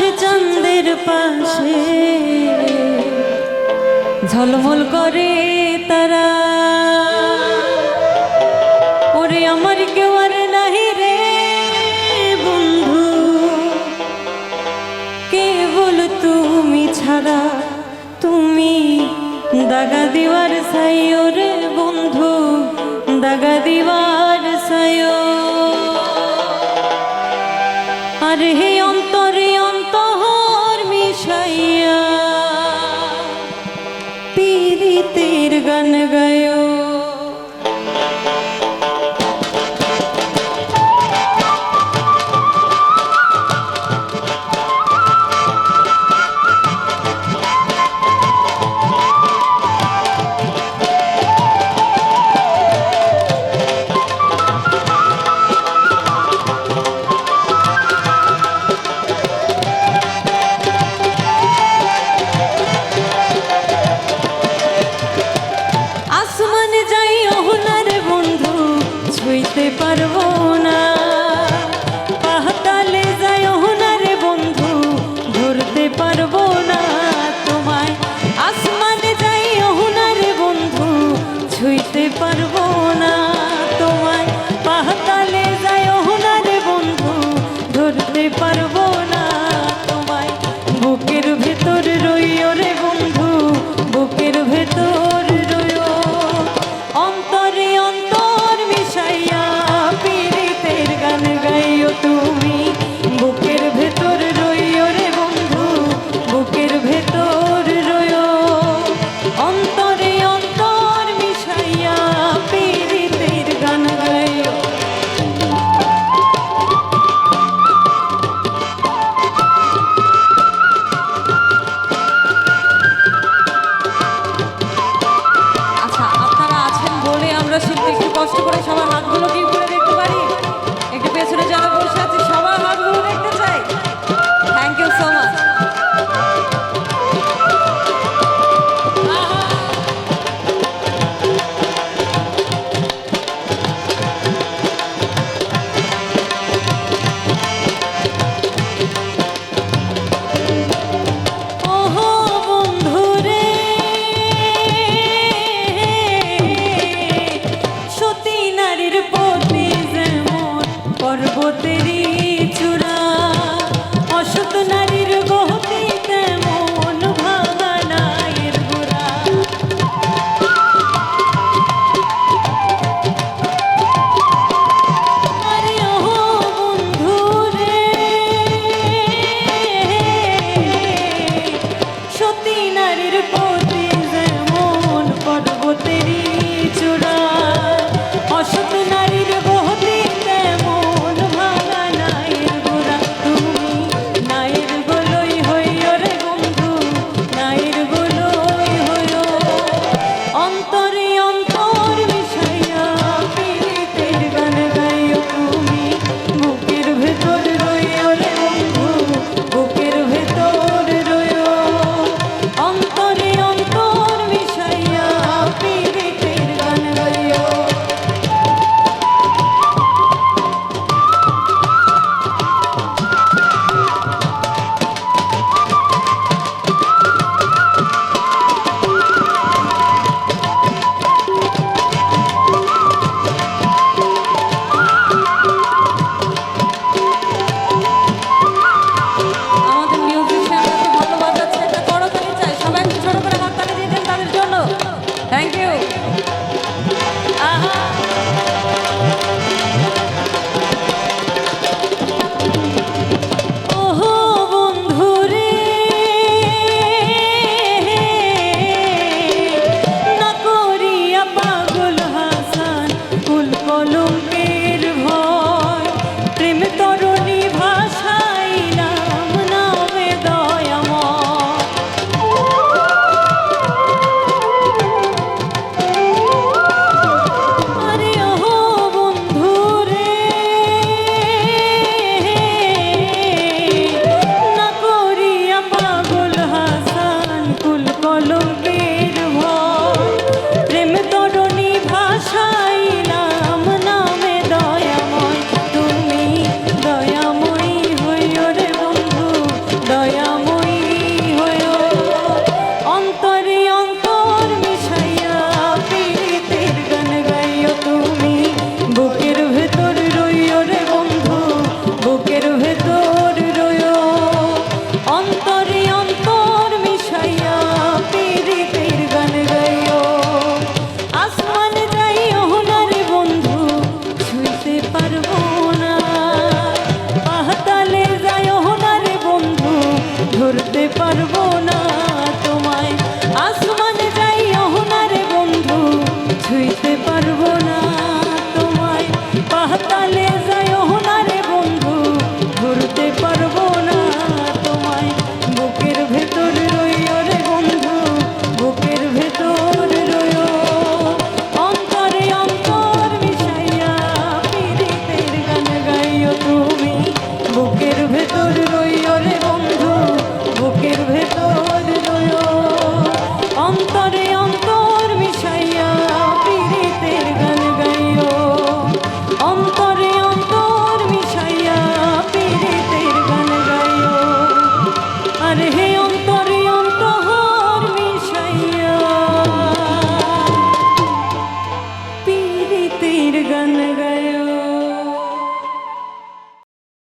আছে চন্দের পাশে। ঝলমল করে তারা। ওরে আমার কেউ আর নাহি রে বন্ধু। কেবল তুমি ছাড়া, তুমি দাগা দিবার সাই রে বন্ধু, দাগা দিবার সাইও আর হে অন্তরে অন্ত गन गन পারবো good. Música